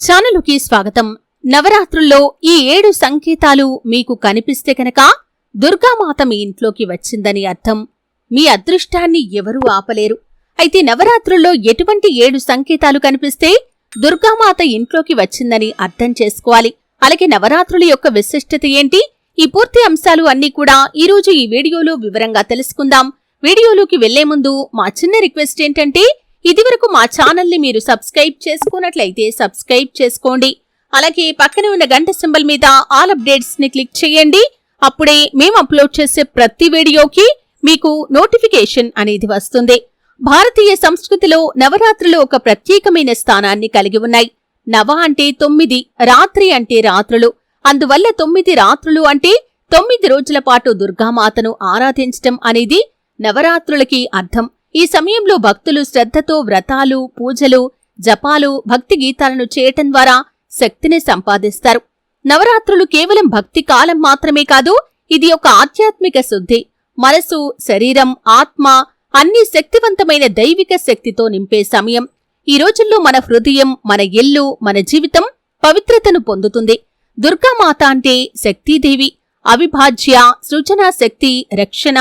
ఛానలుకి స్వాగతం. నవరాత్రుల్లో ఈ ఏడు సంకేతాలు మీకు కనిపిస్తే కనుక దుర్గామాత మీ ఇంట్లోకి వచ్చిందని అర్థం. మీ అదృష్టాన్ని ఎవరూ ఆపలేరు. అయితే నవరాత్రుల్లో ఎటువంటి ఏడు సంకేతాలు కనిపిస్తే దుర్గామాత ఇంట్లోకి వచ్చిందని అర్థం చేసుకోవాలి. అలాగే నవరాత్రుల యొక్క విశిష్టత ఏంటి? ఈ పూర్తి అంశాలు అన్నీ కూడా ఈరోజు ఈ వీడియోలో వివరంగా తెలుసుకుందాం. వీడియోలోకి వెళ్ళే ముందు మా చిన్న రిక్వెస్ట్ ఏంటంటే ఇదివరకు మా ఛానల్ని మీరు సబ్స్క్రైబ్ చేసుకున్నట్లయితే సబ్స్క్రైబ్ చేసుకోండి. అలాగే పక్కన ఉన్న గంట సింబల్ మీద ఆల్ అప్డేట్స్ని క్లిక్ చేయండి. అప్పుడే మేము అప్లోడ్ చేసే ప్రతి వీడియోకి మీకు నోటిఫికేషన్ అనేది వస్తుంది. భారతీయ సంస్కృతిలో నవరాత్రులు ఒక ప్రత్యేకమైన స్థానాన్ని కలిగి ఉన్నాయి. నవ అంటే తొమ్మిది రాత్రి అంటే రాత్రులు. అందువల్ల తొమ్మిది రాత్రులు అంటే తొమ్మిది రోజుల పాటు దుర్గామాతను ఆరాధించటం అనేది నవరాత్రులకి అర్థం. ఈ సమయంలో భక్తులు శ్రద్ధతో వ్రతాలు పూజలు జపాలు భక్తి గీతాలను చేయటం ద్వారా శక్తిని సంపాదిస్తారు. నవరాత్రులు కేవలం భక్తి కాలం మాత్రమే కాదు ఇది ఒక ఆధ్యాత్మిక శుద్ధి. మనసు శరీరం ఆత్మ అన్ని శక్తివంతమైన దైవిక శక్తితో నింపే సమయం. ఈ రోజుల్లో మన హృదయం మన ఇల్లు మన జీవితం పవిత్రతను పొందుతుంది. దుర్గామాత అంటే శక్తీదేవి. అవిభాజ్య సృజనా శక్తి రక్షణ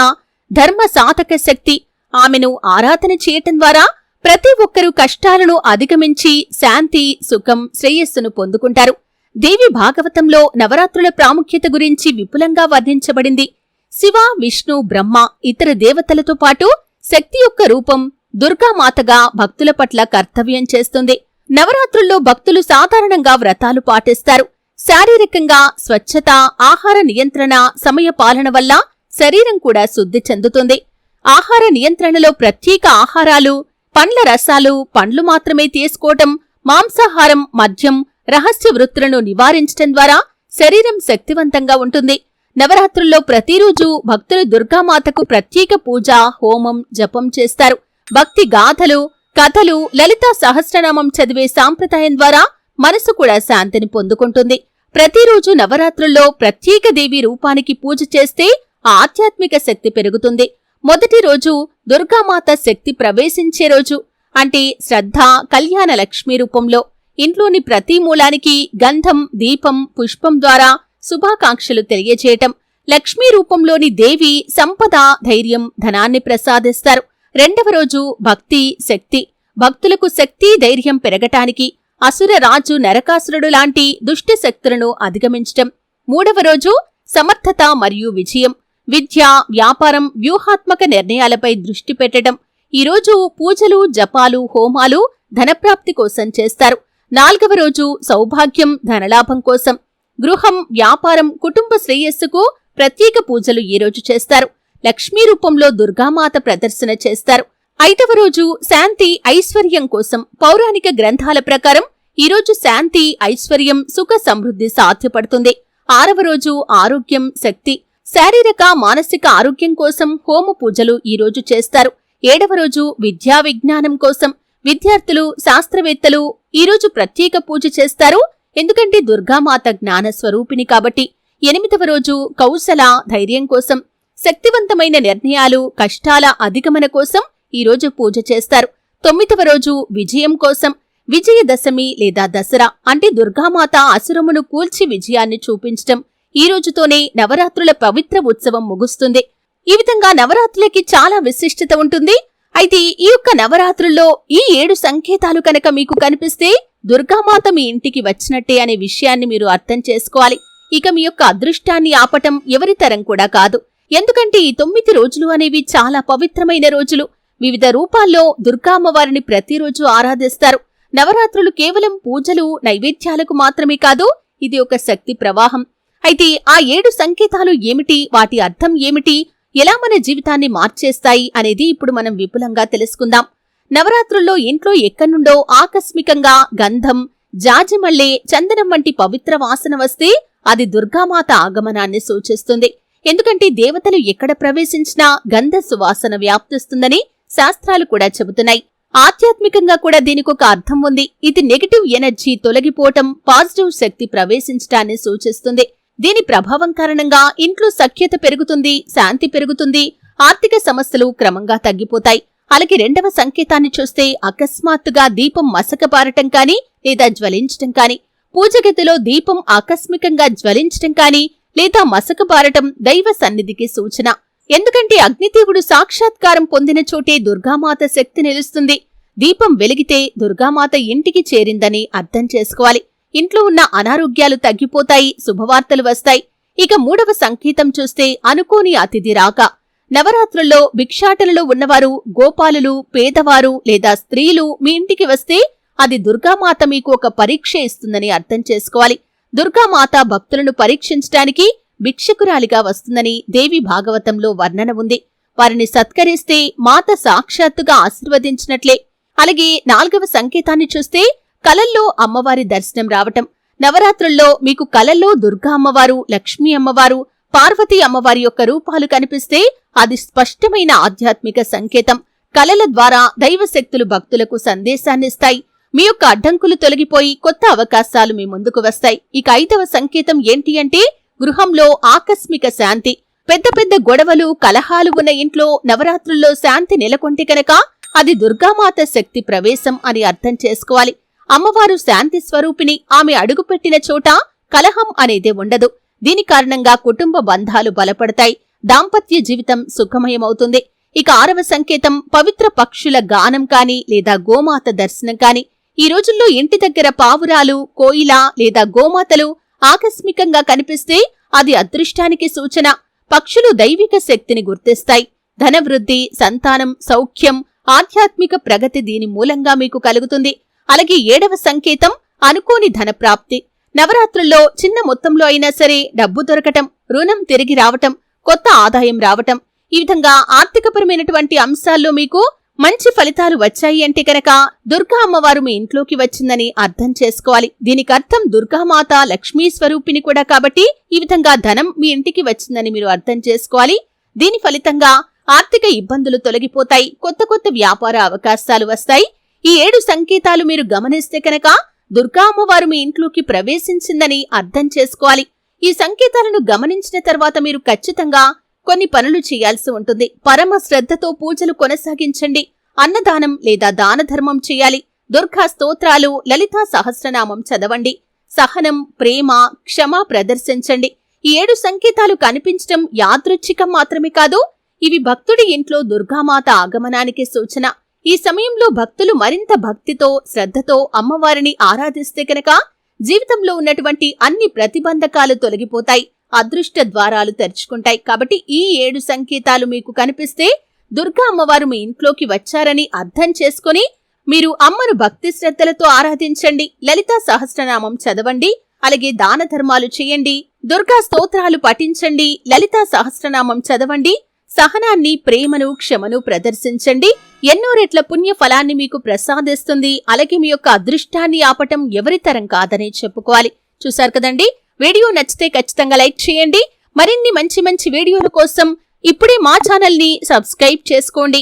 ధర్మ సాధక శక్తి. ఆమెను ఆరాధన చేయటం ద్వారా ప్రతి ఒక్కరూ కష్టాలను అధిగమించి శాంతి సుఖం శ్రేయస్సును పొందుకుంటారు. దేవి భాగవతంలో నవరాత్రుల ప్రాముఖ్యత గురించి విపులంగా వర్ణించబడింది. శివ విష్ణు బ్రహ్మ ఇతర దేవతలతో పాటు శక్తి యొక్క రూపం దుర్గామాతగా భక్తుల పట్ల కర్తవ్యం చేస్తుంది. నవరాత్రుల్లో భక్తులు సాధారణంగా వ్రతాలు పాటిస్తారు. శారీరకంగా స్వచ్ఛత ఆహార నియంత్రణ సమయ పాలన వల్ల శరీరం కూడా శుద్ధి చెందుతుంది. ఆహార నియంత్రణలో ప్రత్యేక ఆహారాలు పండ్ల రసాలు పండ్లు మాత్రమే తీసుకోవటం మాంసాహారం మద్యం రహస్య వృత్తులను నివారించటం ద్వారా శరీరం శక్తివంతంగా ఉంటుంది. నవరాత్రుల్లో ప్రతిరోజు భక్తులు దుర్గామాతకు ప్రత్యేక పూజ హోమం జపం చేస్తారు. భక్తి గాథలు కథలు లలితా సహస్రనామం చదివే సాంప్రదాయం ద్వారా మనసు కూడా శాంతిని పొందుకుంటుంది. ప్రతిరోజు నవరాత్రుల్లో ప్రత్యేక దేవి రూపానికి పూజ చేస్తే ఆధ్యాత్మిక శక్తి పెరుగుతుంది. మొదటి రోజు దుర్గామాత శక్తి ప్రవేశించే రోజు. అంటే శ్రద్ధ కళ్యాణ లక్ష్మి రూపంలో. ఇంట్లోని ప్రతి మూలానికి గంధం దీపం పుష్పం ద్వారా శుభాకాంక్షలు తెలియజేయటం. లక్ష్మీ రూపంలోని దేవి సంపద ధైర్యం ధనాన్ని ప్రసాదిస్తారు. రెండవ రోజు భక్తి శక్తి. భక్తులకు శక్తి ధైర్యం పెరగటానికి అసుర రాజు నరకాసురుడు లాంటి దుష్ట శక్తులను అధిగమించటం. మూడవ రోజు సమర్థత మరియు విజయం. విద్య వ్యాపారం వ్యూహాత్మక నిర్ణయాలపై దృష్టి పెట్టడం. ఈరోజు పూజలు జపాలు హోమాలు ధనప్రాప్తి కోసం చేస్తారు. నాల్గవ రోజు సౌభాగ్యం ధనలాభం కోసం. గృహం వ్యాపారం కుటుంబ శ్రేయస్సుకు ప్రత్యేక పూజలు ఈ రోజు చేస్తారు. లక్ష్మీ రూపంలో దుర్గామాత ప్రదర్శన చేస్తారు. ఐదవ రోజు శాంతి ఐశ్వర్యం కోసం పౌరాణిక గ్రంథాల ప్రకారం ఈరోజు శాంతి ఐశ్వర్యం సుఖ సమృద్ధి సాధ్యపడుతుంది. ఆరవ రోజు ఆరోగ్యం శక్తి. శారీరక మానసిక ఆరోగ్యం కోసం హోమ పూజలు ఈ రోజు చేస్తారు. ఏడవ రోజు విద్యా విజ్ఞానం కోసం విద్యార్థులు శాస్త్రవేత్తలు ఈరోజు ప్రత్యేక పూజ చేస్తారు. ఎందుకంటే దుర్గామాత జ్ఞాన స్వరూపిణి కాబట్టి ఎనిమిదవ రోజు కౌశల ధైర్యం కోసం శక్తివంతమైన నిర్ణయాలు కష్టాల అధిగమన కోసం ఈరోజు పూజ చేస్తారు. తొమ్మిదవ రోజు విజయం కోసం విజయదశమి లేదా దసరా అంటే దుర్గామాత అసురమును కూల్చి విజయాన్ని చూపించటం. ఈ రోజుతోనే నవరాత్రుల పవిత్ర ఉత్సవం ముగుస్తుంది. ఈ విధంగా నవరాత్రులకి చాలా విశిష్టత ఉంటుంది. అయితే ఈ యొక్క నవరాత్రుల్లో ఈ ఏడు సంకేతాలు కనుక మీకు కనిపిస్తే దుర్గామాత మీ ఇంటికి వచ్చినట్టే అనే విషయాన్ని మీరు అర్థం చేసుకోవాలి. ఇక మీ యొక్క అదృష్టాన్ని ఆపటం ఎవరి తరం కూడా కాదు. ఎందుకంటే ఈ తొమ్మిది రోజులు అనేవి చాలా పవిత్రమైన రోజులు. వివిధ రూపాల్లో దుర్గామ్మవారిని ప్రతిరోజు ఆరాధిస్తారు. నవరాత్రులు కేవలం పూజలు నైవేద్యాలకు మాత్రమే కాదు ఇది ఒక శక్తి ప్రవాహం. అయితే ఆ ఏడు సంకేతాలు ఏమిటి? వాటి అర్థం ఏమిటి? ఎలా మన జీవితాన్ని మార్చేస్తాయి? అనేది ఇప్పుడు మనం విపులంగా తెలుసుకుందాం. నవరాత్రుల్లో ఇంట్లో ఎక్కడ్నుండో ఆకస్మికంగా గంధం జాజిమల్లె చందనం వంటి పవిత్ర వాసన వస్తే అది దుర్గామాత ఆగమనాన్ని సూచిస్తుంది. ఎందుకంటే దేవతలు ఎక్కడ ప్రవేశించినా గంధ సువాసన వ్యాప్తిస్తుందని శాస్త్రాలు కూడా చెబుతున్నాయి. ఆధ్యాత్మికంగా కూడా దీనికొక అర్థం ఉంది. ఇది నెగటివ్ ఎనర్జీ తొలగిపోవటం పాజిటివ్ శక్తి ప్రవేశించటాన్ని సూచిస్తుంది. దీని ప్రభావం కారణంగా ఇంట్లో సఖ్యత పెరుగుతుంది శాంతి పెరుగుతుంది ఆర్థిక సమస్యలు క్రమంగా తగ్గిపోతాయి. అలాగే రెండవ సంకేతాన్ని చూస్తే అకస్మాత్తుగా దీపం మసకబారటం కానీ లేదా జ్వలించటం కానీ పూజగదిలో దీపం ఆకస్మికంగా జ్వలించటం కానీ లేదా మసకబారటం దైవ సన్నిధికి సూచన. ఎందుకంటే అగ్నిదేవుడు సాక్షాత్కారం పొందిన చోటే దుర్గామాత శక్తి నిలుస్తుంది. దీపం వెలిగితే దుర్గామాత ఇంటికి చేరిందని అర్థం చేసుకోవాలి. ఇంట్లో ఉన్న అనారోగ్యాలు తగ్గిపోతాయి శుభవార్తలు వస్తాయి. ఇక మూడవ సంకేతం చూస్తే అనుకోని అతిథి రాక. నవరాత్రుల్లో భిక్షాటనలో ఉన్నవారు గోపాలులు పేదవారు లేదా స్త్రీలు మీ ఇంటికి వస్తే అది దుర్గామాత మీకు ఒక పరీక్ష ఇస్తుందని అర్థం చేసుకోవాలి. దుర్గామాత భక్తులను పరీక్షించటానికి భిక్షకురాలిగా వస్తుందని దేవి భాగవతంలో వర్ణన ఉంది. వారిని సత్కరిస్తే మాత సాక్షాత్తుగా ఆశీర్వదించినట్లే. అలాగే నాలుగవ సంకేతాన్ని చూస్తే కలల్లో అమ్మవారి దర్శనం రావటం. నవరాత్రుల్లో మీకు కలల్లో దుర్గా అమ్మవారు లక్ష్మీ అమ్మవారు పార్వతీ అమ్మవారి యొక్క రూపాలు కనిపిస్తే అది స్పష్టమైన ఆధ్యాత్మిక సంకేతం. కలల ద్వారా దైవశక్తులు భక్తులకు సందేశాన్నిస్తాయి. మీ యొక్క అడ్డంకులు తొలగిపోయి కొత్త అవకాశాలు మీ ముందుకు వస్తాయి. ఇక ఐదవ సంకేతం ఏంటి అంటే గృహంలో ఆకస్మిక శాంతి. పెద్ద పెద్ద గొడవలు కలహాలు ఉన్న ఇంట్లో నవరాత్రుల్లో శాంతి నెలకొంటే కనుక అది దుర్గామాత శక్తి ప్రవేశం అని అర్థం చేసుకోవాలి. అమ్మవారు శాంతి స్వరూపిణి. ఆమె అడుగుపెట్టిన చోట కలహం అనేదే ఉండదు. దీని కారణంగా కుటుంబ బంధాలు బలపడతాయి. దాంపత్య జీవితం సుఖమయమవుతుంది. ఇక ఆరవ సంకేతం పవిత్ర పక్షుల గానం కాని లేదా గోమాత దర్శనం కాని. ఈ రోజుల్లో ఇంటి దగ్గర పావురాలు కోయిల లేదా గోమాతలు ఆకస్మికంగా కనిపిస్తే అది అదృష్టానికి సూచన. పక్షులు దైవిక శక్తిని గుర్తిస్తాయి. ధనవృద్ధి సంతానం సౌఖ్యం ఆధ్యాత్మిక ప్రగతి దీని మూలంగా మీకు కలుగుతుంది. అలాగే ఏడవ సంకేతం అనుకోని ధనప్రాప్తి. నవరాత్రుల్లో చిన్న మొత్తంలో అయినా సరే డబ్బు దొరకటం రుణం తిరిగి రావటం కొత్త ఆదాయం రావటం ఈ విధంగా ఆర్థికపరమైనటువంటి అంశాల్లో మీకు మంచి ఫలితాలు వచ్చాయి అంటే కనుక దుర్గా అమ్మవారు మీ ఇంట్లోకి వచ్చిందని అర్థం చేసుకోవాలి. దీనికి అర్థం దుర్గామాత లక్ష్మీ స్వరూపిణి కూడా కాబట్టి ఈ విధంగా ధనం మీ ఇంటికి వచ్చిందని మీరు అర్థం చేసుకోవాలి. దీని ఫలితంగా ఆర్థిక ఇబ్బందులు తొలగిపోతాయి కొత్త కొత్త వ్యాపార అవకాశాలు వస్తాయి. ఈ ఏడు సంకేతాలు మీరు గమనిస్తే కనుక దుర్గా అమ్మవారు మీ ఇంట్లోకి ప్రవేశించిందని అర్థం చేసుకోవాలి. ఈ సంకేతాలను గమనించిన తర్వాత మీరు ఖచ్చితంగా కొన్ని పనులు చేయాల్సి ఉంటుంది. పరమ శ్రద్ధతో పూజలు కొనసాగించండి. అన్నదానం లేదా దాన ధర్మం చేయాలి. దుర్గా స్తోత్రాలు లలితా సహస్రనామం చదవండి. సహనం ప్రేమ క్షమ ప్రదర్శించండి. ఈ ఏడు సంకేతాలు కనిపించటం యాదృచ్ఛికం మాత్రమే కాదు ఇవి భక్తుడి ఇంట్లో దుర్గామాత ఆగమనానికి సూచన. ఈ సమయంలో భక్తులు మరింత భక్తితో శ్రద్ధతో అమ్మవారిని ఆరాధిస్తే కనుక జీవితంలో ఉన్నటువంటి అన్ని ప్రతిబంధకాలు తొలగిపోతాయి అదృష్ట ద్వారాలు తెరుచుకుంటాయి. కాబట్టి ఈ ఏడు సంకేతాలు మీకు కనిపిస్తే దుర్గా అమ్మవారు మీ ఇంట్లోకి వచ్చారని అర్థం చేసుకుని మీరు అమ్మను భక్తి శ్రద్ధలతో ఆరాధించండి. లలితా సహస్రనామం చదవండి. అలాగే దాన ధర్మాలు చేయండి. దుర్గా స్తోత్రాలు పఠించండి. లలితా సహస్రనామం చదవండి. సహనాన్ని ప్రేమను క్షమను ప్రదర్శించండి. ఎన్నో రెట్ల పుణ్య ఫలాన్ని మీకు ప్రసాదిస్తుంది. అలాగే మీ యొక్క అదృష్టాన్ని ఆపటం ఎవరితరం కాదనే చెప్పుకోవాలి. చూశారు కదండి? వీడియో నచ్చితే ఖచ్చితంగా లైక్ చేయండి. మరిన్ని మంచి మంచి వీడియోల కోసం ఇప్పుడే మా ఛానల్ని సబ్స్క్రైబ్ చేసుకోండి.